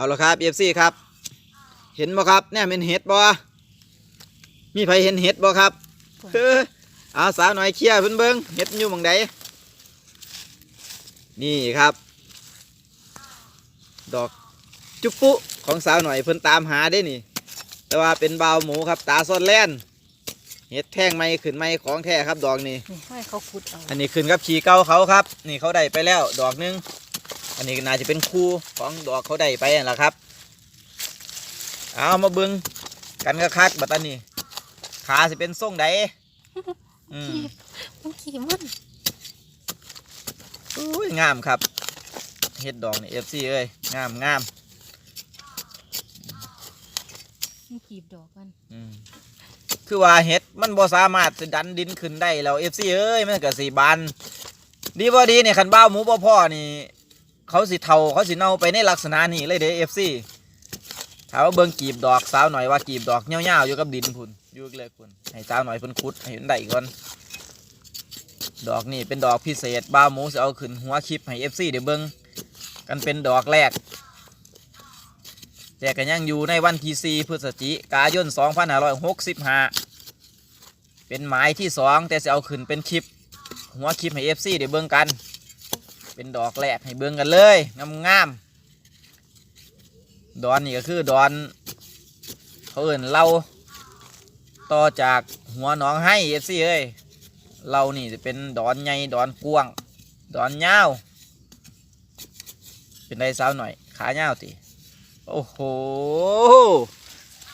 เอาละครับเอฟซีครับ เห็นบ่ครับแน่เป็นเห็ดบ่มีใครเห็นเห็ดบ่ครับเฮ้อเอาสาวหน่อยเคลียร์เพิ่นเบิ่งเห็ดมันอยู่หมองใดนี่ครับ ดอกจุ๊บปุ๊ของสาวหน่อยเพิ่นตามหาได้นี่ แต่ว่าเป็นบาวหมูครับ ตาซ่อนแล่นเห็ดแท่งไม้ขึ้นไม้ของแท้ครับดอกนี้นี่ให้เขาขุดเอาอันนี้ขึ้นกับขี่เก่าเขาครับ นี่เขาได้ไปแล้ว ดอกหนึง อันนี้ก็น่าจะเป็นคู่ของดอกเขาได้ไปนั่นแหละครับ เอามาเบึงกันกระคักบัดตานี้ขาสิเป็นทรงใดอืมขี้มันขี้มันอุ้ยงามครับเฮ็ดดอกนี่เอฟซีเอ้ยงามงามมันกีบดอกกันอืมคือว่าเฮ็ดมันบ่สามารถจะดันดินขึ้นได้แล้วเอฟซีเอ้ยมันก็สีบานดีบ่ดีเนี่ยคันบ้าวหมูบ่พ่อนี่ เขาสิเทาเขาสิเน่าไปในลักษณะนี้เลยเด้เอฟซีถามว่าเบิ่งกีบดอกสาวหน่อยว่ากีบดอกเงี้ยวๆอยู่กับดินพุ่นอยู่เลยพุ่นให้สาวหน่อยเพิ่นขุดให้เห็นได้อีก่อนดอกนี่เป็นดอกพิเศษบ้าหมูสิเอาขึ้นหัวคลิปให้เอฟซีเดี๋ยวเบิ่งกันเป็นดอกแรกแต่ก็ยังอยู่ในวันที่ 4 พฤศจิกายน 2565 เป็นหมายที่ 2 แต่จะเอาขึ้นเป็นคลิป หัวคลิปให้ FC เดี๋ยวเบิ่งกัน เป็นดอกแรกให้เบิ่งกันเลยงามงามๆดอนนี่ก็คือดอนเขาเอื่นเราต่อจากหัวหนองให้ FC เอ้ยเรานี่จะเป็นดอนใหญ่ดอนกว้างดอนยาวเป็นได้สาวหน่อยขาเงาวติโอ้โห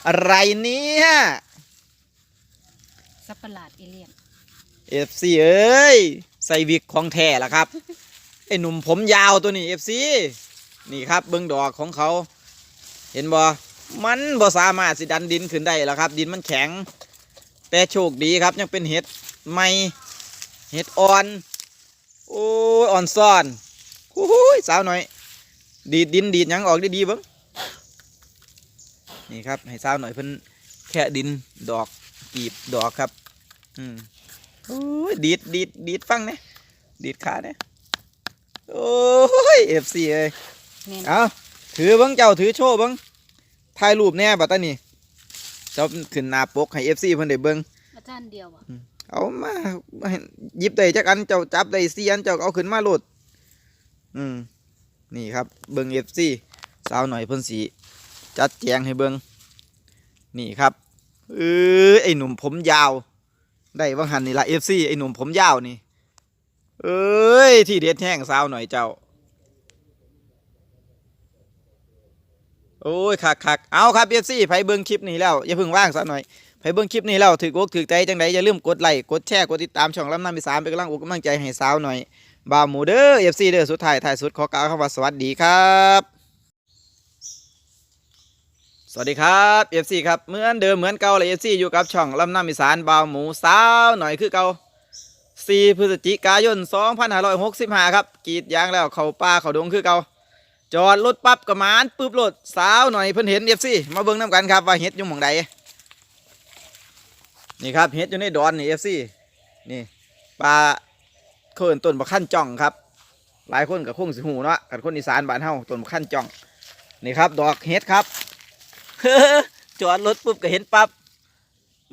อะไรเนี่ยสับประหลาดเอเลี่ยนเอฟซีเอ้ย ใส่วิกของแท้ละครับ ไอ้หนุ่มผมยาวตัวนี้เอฟซีนี่ครับเบิ้งดอกของเขา เห็นบ่มันบ่สามารถสิดันดินขึ้นได้แล้วครับ ดินมันแข็ง แต่โชคดีครับยังเป็นเห็ดใหม่เห็ดอ่อน โอ้ยอ่อนซ่อนโอ้ยสาวหน่อย ดีดดินดีดยังออกดีๆเบิ้งนี่ครับให้สาวหน่อยเพิ่นแค่ดินดอกกีบดอกครับ อืมโอ้ยดีดดีดดีดฟังเนี่ยดีดขาเนี่ย โอ้ยเอฟซีเอ้ยแม่นเอาถือเบังเจ้าถือโชว์เบังถ่ายรูปแน่บัดตานี่เจ้าขึ้นหน้าปกให้เอฟซีเพิ่นได้เบิ่งอาจารย์เดียวอะเอามาให้หยิบได้จักอันเจ้าจับได้สี่อันเจ้าก็เอาขึ้นมาโหลด อืมนี่ครับเบิ่งเอฟซีสาวหน่อยเพิ่นสีจัดแจงให้เบิ่งนี่ครับเออไอหนุ่มผมยาว ได้ว่างหันนี่ละเอฟซีไอหนุ่มผมยาวนี่ เอ้ย ที่เด็ดแห้งสาวหน่อยเจ้า โอ้ยคักคักเอาครับเอฟซีไปเบิ้งคลิปนี้แล้ว อย่าเพิ่งว่างสักหน่อยไปเบิ้งคลิปนี้แล้วถือกอกถือใจจังใดอย่าลืมกดไลค์กดแชร์กดติดตามช่องลำน้ำมีสามเป็นกำลังอกกำลังใจให้สาวหน่อยบ่าวหมูเด้อเอฟซีเด้อสุดท้ายท้ายสุดขอกล่าวคำว่าสวัสดีครับสวัสดีครับเอฟซีครับเหมือนเดิมเหมือนเก่าเลยเอฟซีอยู่กับช่องลำน้ำอีสานบ่าวหมูสาวหน่อยคือเก่า 4 พฤศจิกายน 2565 ครับกรีดยางแล้วเขาป่าเขาดงคือเก่าจอดรถปั๊บกระมานปึ๊บรถสาวหน่อยเพิ่นเห็นเอฟซีมาเบิ่งน้ำกันครับว่าเห็ดอยู่หม่องใดนี่ครับเห็ดอยู่ในดอนนี่เอฟซีนี่ปลาเขินต้นบักขั้นจ่องครับ หลายคนกับคงสิหูเนาะกับคนอีสานบ้านเฮาต้นบักขั้นจ่องนี่ครับ ดอกเห็ดครับจอดรถปุ๊บก็เห็นปั๊บ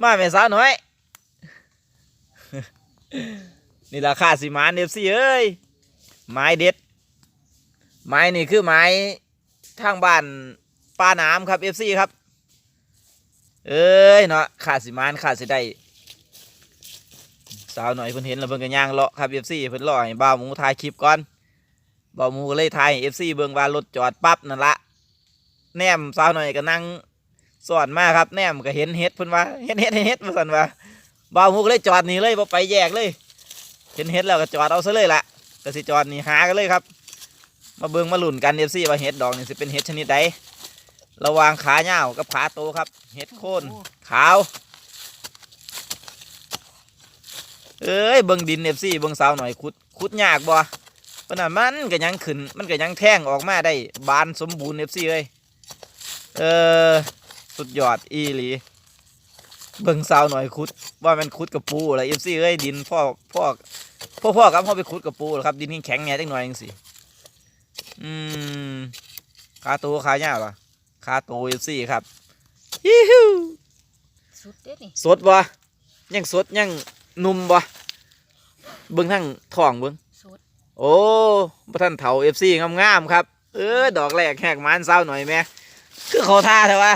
มาแม่สาวหน่อย นี่ราคาสิมานเอฟซีเอ้ยไม้เด็ด ไม้นี่คือไม้ทางบ้านป้าน้ำครับเอฟซีครับ เอ้ยเนาะขาดสิมานขาดสิได้สาวหน่อยเพิ่นเห็นแล้วเพิ่นก็ย่างเลาะครับเอฟซีเพิ่นรอให้บ่าวหมูถ่ายคลิปก่อนบ่าวหมูก็เลยถ่ายเอฟซีเบิ่งว่ารถจอดปั๊บนั่นละแนมสาวหน่อยก็นั่งสอนมาครับแนมก็เห็นเฮ็ดเพิ่นว่าเห็นเฮ็ดเห็นเฮ็ดมาสั่นว่า บ่าวหมูก็เลยจอดหนี่เลยบ่ไปแยกเลยเห็นเห็ดแล้วก็จอดเอาซะเลยล่ะก็สิจอดนี่หากันเลยครับ มาเบิ่งมาหลุ่นกันเอฟซีว่าเห็ดดอกนี่สิเป็นเห็ดชนิดใดระวางขาเหี่ยวกับขาโตครับ เห็ดโคนขาวเอ้ยเบิ่งดินเอฟซีเบิ่งสาวหน่อยขุดขุดยากบ่เพราะนั้นมันก็ยังขึ้นมันก็ยังแท่งออกมาได้บานสมบูรณ์เอฟซีเลยเออสุดยอดอีหลี เบิ่งสาวหน่อยขุดว่ามันขุดกับปูอะไรเอฟซีเอ้ยดินพ่อพ่อพ่อพ่อครับพ่อไปขุดกับปูเหรอครับ ดินแข็งๆเนี่ยจังหน่อยจังสิอืมขาโตขาเงาวเหรอขาโตเอฟซีครับฮิฮิวสุดเด้นี่สดบ่ยังสดยังหนุ่มบ่เบิ่งทั้งท้องเบิ่งสุดโอ้บ่ท่านเฒ่าเอฟซีงามๆครับ เออดอกแรกแหกมันเศร้าหน่อยแม่คือเขาท่าเถอะวะ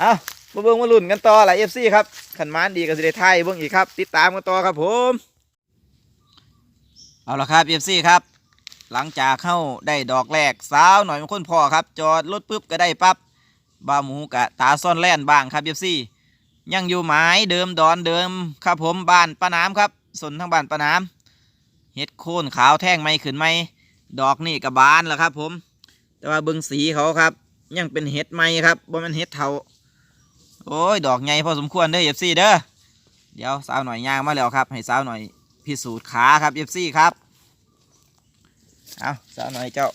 เอา มาเบิ่งมาลุ้นกันต่อละเอฟซีครับขันมันดีก็สิได้ไทยเบิ่งอีกครับ ติดตามกันต่อครับผม เอาละครับเอฟซีครับ หลังจากเข้าได้ดอกแรกสาวหน่อยมันคนพอครับ จอดรถปุ๊บก็ได้ปั๊บบาหมูกะตาซ่อนแล่นบ้างครับเอฟซียังอยู่หมายเดิมดอนเดิมครับผมบ้านป้าน้ำครับสนทั้งบ้านป้าน้ำเฮ็ดโคนขาวแท่งไม่ขึ้นไม่ดอกนี่กับบานแล้วครับ ผม แต่ว่าเบิงสีเขาครับ ยังเป็นเห็ดไหมครับบ่มันเห็ดเทา โอ้ย ดอกใหญ่พอสมควรเด้อเอฟซีเด้อ เดี๋ยวสาวหน่อยย่างมาแล้วครับ ให้สาวหน่อยพิสูจน์ขาครับเอฟซีครับ เอาสาวหน่อยเจ้า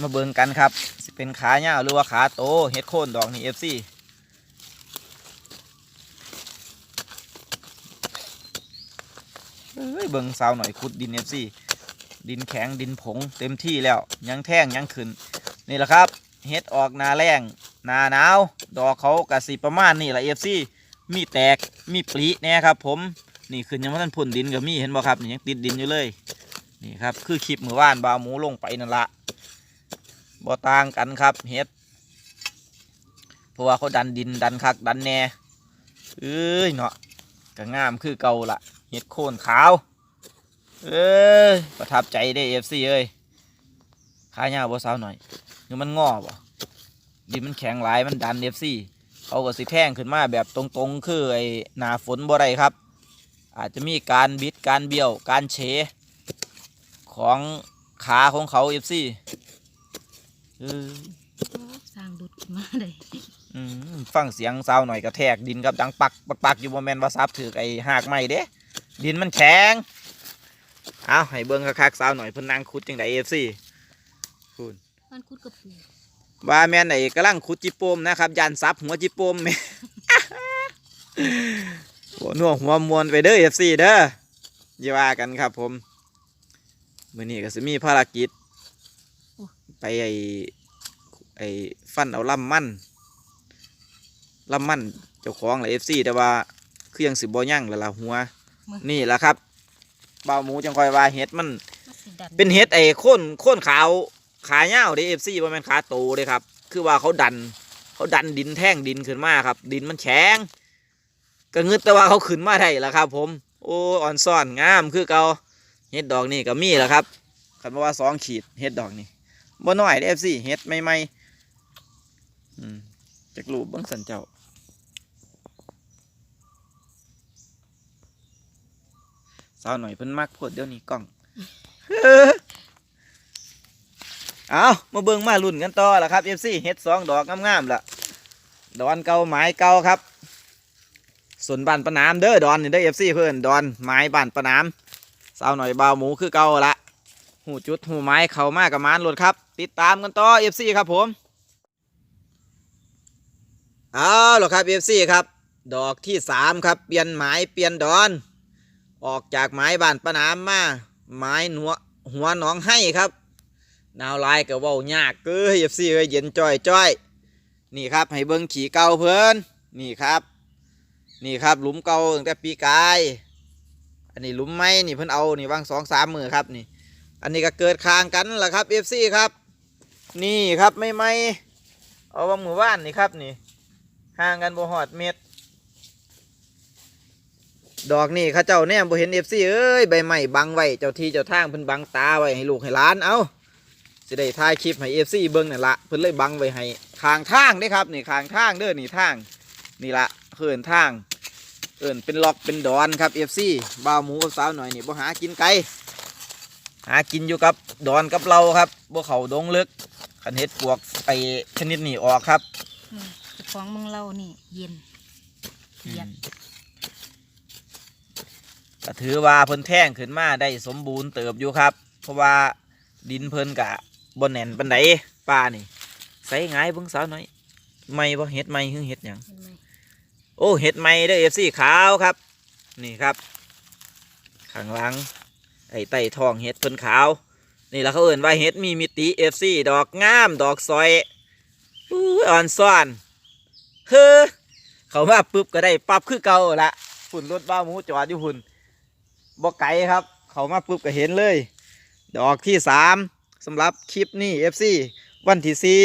มาเบิ่งกันครับ สิเป็นขาเน่าหรือว่าขาโตเฮ็ดโคนดอกนี่เอฟซีเอ้ยเบิ่งสาวหน่อยขุดดินเอฟซีดินแข็งดินผงเต็มที่แล้วยังแท่งยังขึ้น นี่แหละครับเฮ็ดออกนาแรงนาหนาว ดอกเขากระสิประมาณนี่แหละเอฟซีมีแตกมีปลีแน่ครับ ผมนี่ขึ้นยังไม่ทันพ่นดินกับมีเห็นบ่ครับนี่ยังติดดินอยู่เลยนี่ครับคือคลิปมือว่านบาวหมูลงไปนั่นละบ่ต่างกันครับเฮ็ดเพราะว่าเขาดันดินดันคักดันแน่เอ้ยเนาะก็งามคือเก่าละเฮ็ดโคนขาวเอ้ยประทับใจได้เอฟซีเอ้ยขายาวบ่สาวหน่อย นี่มันงอบ่ดินมันแข็งหลายมันดันเอฟซีเขาก็สิแท่งขึ้นมาแบบตรงๆ คือไอ้หนาฝนบ่ได้ครับ อาจจะมีการบิดการเบี้ยวการเฉของขาของเขาเอฟซีสร้างดุดมาเลยฟังเสียงซาวหน่อยกระแทกดินครับดังปักปักปักอยู่บนแมนวาซับถือไอ้หากไม้เด้ดินมันแข็งเอาให้เบิ้งคักๆซาวหน่อยเพิ่นนั่งคุดจังไดเอฟซีคุณ มันคุดกระปูว่าแมนไอ้กำลังคุดจิโปมนะครับยันซับหัวจิโปมแม่หัวหนัวหัวมวนไปเด้อเอฟซีเด้ออย่าว่ากันครับผมมื้อนี้ก็สิมีภารกิจ ไปไอ้ไอ้ฟันเอาลำมันลำมันเจ้าของละเอฟซีแต่ว่าเครื่องสิบ่ยั่งแล้วล่ะหัว นี่แหละครับเบาหมูจังคอยว่าเห็ดมันมันสิดันเป็นเห็ดไอ้โค่นโค่นขาว ขาเงาเด้เอฟซีบ่แม่นขาโตเด้ครับ คือว่าเขาดัน เขาดันดินแท่งดินขึ้นมาครับ ดินมันแข็งก็งึดแต่ว่าเขาขึ้นมาได้ละครับ ผม โอ้อ่อนซ่อนงามคือเกาเห็ดดอกนี่ก็มีแล้วครับคันว่าสองขีดเห็ดดอกนี่บ่น้อยเด้เอฟซีเห็ดใหม่ๆอืมจากรูปเบิ่งสันเจ้าสาวหน่อยเพิ่นมักโพดเดี๋ยวนี้กล้อง เอามาเบิ่งมาลุ่นกันต่อละครับ FC เฮ็ดสองดอกงามๆละดอนเก่าไม้เก่าครับส่วนบ้านปนามเด้อดอนนี่เด้อ FC เพิ่อนดอนไม้บ้านปนามสาวหน่อยเบาหมูคือเก่าละหูจุดหูไม้เข้ามากับมานรถครับ ติดตามกันต่อ FC ครับผมเอาละครับ FC ครับ ดอกที่สามครับเปลี่ยนไม้เปลี่ยนดอน ออกจากไม้บ้านปนามมาไม้หัวหัวหนองให้ครับ นาวลายก็เว้ายากเกยเอฟซีเอ้ยเย็นจ้อยจ้อยนี่ครับให้เบิ้งขี่เก่าเพิ่นนี่ครับ นี่ครับหลุมเก่าตั้งแต่ปีกาย อันนี้หลุมไม้นี่เพิ่นเอานี่วางสองสามมือครับนี่ อันนี้ก็เกิดคางกันล่ะครับเอฟซีครับ นี่ครับไม่ไม่เอาวางมือว่านนี่ครับนี่ห่างกันบ่หอดเม็ดดอกนี่ข้าเจ้าเนี่ยบ่เห็นเอฟซีเอ้ยใบไม้บังไว้เจ้าที่เจ้าทางเพิ่นบังตาไว้ให้ลูกให้หลานเอา สิได้ถ่ายคลิปให้เอฟซีเบิ่งนั่นละเพิ่นเลยบังไว้ให้ข้างทางเด้ครับนี่ข้างทางเด้อนี่ทางนี่ละเพิ่นทางเอิ้นเป็นล็อกเป็นดอนครับเอฟซีบ่าวหมูกับสาวหน่อยนี่บ่หากินไกลหากินอยู่กับดอนกับเราครับบ่เข้าดงลึกคันเฮ็ดปวกไอ้ชนิดนี้ออกครับอืมเจ้าของเมืองเรานี่ เย็นเย็นก็ถือว่าเพิ่นแท่งขึ้นมาได้สมบูรณ์เติบอยู่ครับ เพราะว่าดินเพิ่นกะ บนแหน่นปันไดป่านี่ใส่ง่ายเบิ่งสาวหน่อยไม่บ่เฮ็ดไม่หึเฮ็ดหยังเห็นไหมโอ้เฮ็ดไม่เด้อ FC ขาวครับ นี่ครับข้างหลังอไต่ไต่ทองเห็ดเพิ่นขาว นี่ละเขาเอ่นว่าเห็ดมีมิติเอฟซีดอกงามดอกซอยอู้ยอ่อนซ่อนเฮ้อเขามาปุ๊บก็ได้ปั๊บคือเก่าละฝุ่นรถบ้าหมูจอดอยู่หุ่นบ่ไกลครับ เขามาปุ๊บก็เห็นเลย ดอกที่สาม สำหรับคลิปนี้ FC วันที่สี่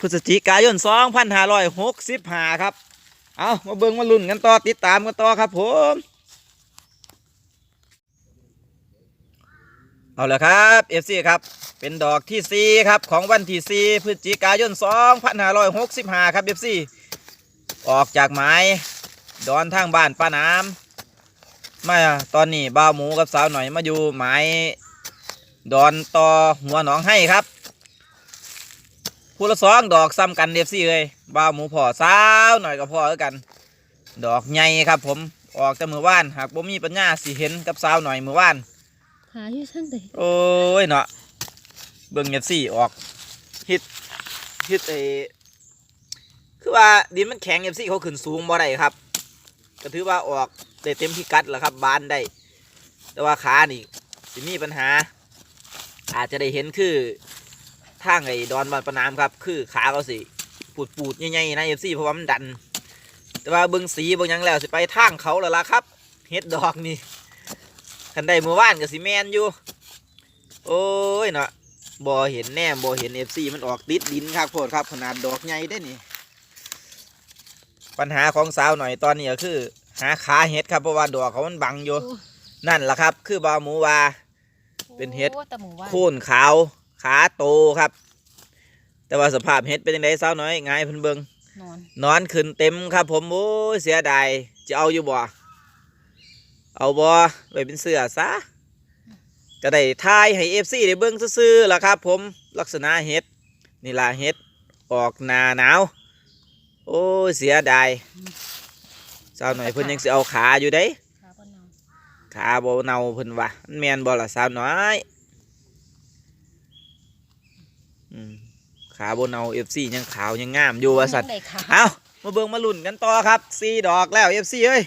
พฤศจิกายน 2565 ครับ เอามาเบิ่งมาลุ้นกันต่อติดตามกันต่อครับผม เอาละครับ FC ครับ เป็นดอกที่ 4 ครับ ของวันที่4พฤศจิกายน 2565 ครับ FC ออกจากไม้ดอนทางบ้านป้าน้ำมาตอนนี้บ่าวหมูกับสาวหน่อยมาอยู่ไม้ ดอนต่อหัวหนองให้ครับผู้ละสองดอกซ้ำกัน FC เลยบ่าวหมูพ่อสาวหน่อยกับพ่อคือกัน ดอกใหญ่ครับ ผมออกแต่มือว่าน หากบ่มีปัญญาสิเห็นกับสาวหน่อยมือว่าน หาอยู่ทั้งใดโอ้ยเนาะเบิ่งเงียสี่ออกฮิตฮิตเอคือว่าดินมันแข็งเอฟซี่เขาขึ้นสูงบ่ได้ครับ ก็ถือว่าออกได้เต็มพิกัดแล้วครับบานได้ แต่ว่าขานี่สิมีปัญหา อาจจะได้เห็นคือทางไอ้ดอนบานประนามครับ คือขาเขาสิปูดปูดๆใหญ่ๆนะเอฟซีเพราะว่ามันดัน แต่ว่าเบิ่งสีเบิ่งหยังแล้วสิไปทางเขาแล้วล่ะครับเฮ็ดดอกนี่คันได้เมื่อวานกับสิแมนอยู่ โอ้ยเนาะบ่เห็นแน่บ่เห็นเอฟซีมันออกติดดินครับโพดครับขนาดดอกใหญ่ได้นี่ปัญหาของสาวหน่อยตอนนี้ก็คือ หาขาเห็ดครับเพราะว่าดอกเขามันบังอยู่ นั่นแหละครับ คือบาวหมูว่า เป็นเห็ดโอ้แต่หมูว่าโค่นขาวขาโตครับ แต่ว่าสภาพเห็ดเป็นยังไงสาวน้อยง่ายเพิ่นเบิงนอนนอนขึ้นเต็มครับ ผมโอ้ยเสียดายจะเอาอยู่บ่เอาบ่ไว้เป็นเสื้อซะก็ได้ทายให้เอฟซีได้เบิ่งซื่อๆล่ะครับ ผมลักษณะเห็ดนี่ล่ะเห็ดออกหนาหนาวโอ้ยเสียดายสาวหน่อยเพิ่นยังสิเอาขาอยู่เด้ขาบ่นอน ขาบ่เน่าเพิ่นว่ามันแม่นบ่ล่ะสาวน้อยอืมขาบ่เน่าเอฟซียังขาวยังงามอยู่ว่าสัตว์ได้ขาเอามาเบิ่งมาลุ่นกันต่อครับสี่ดอกแล้วเอฟซีเอ้ย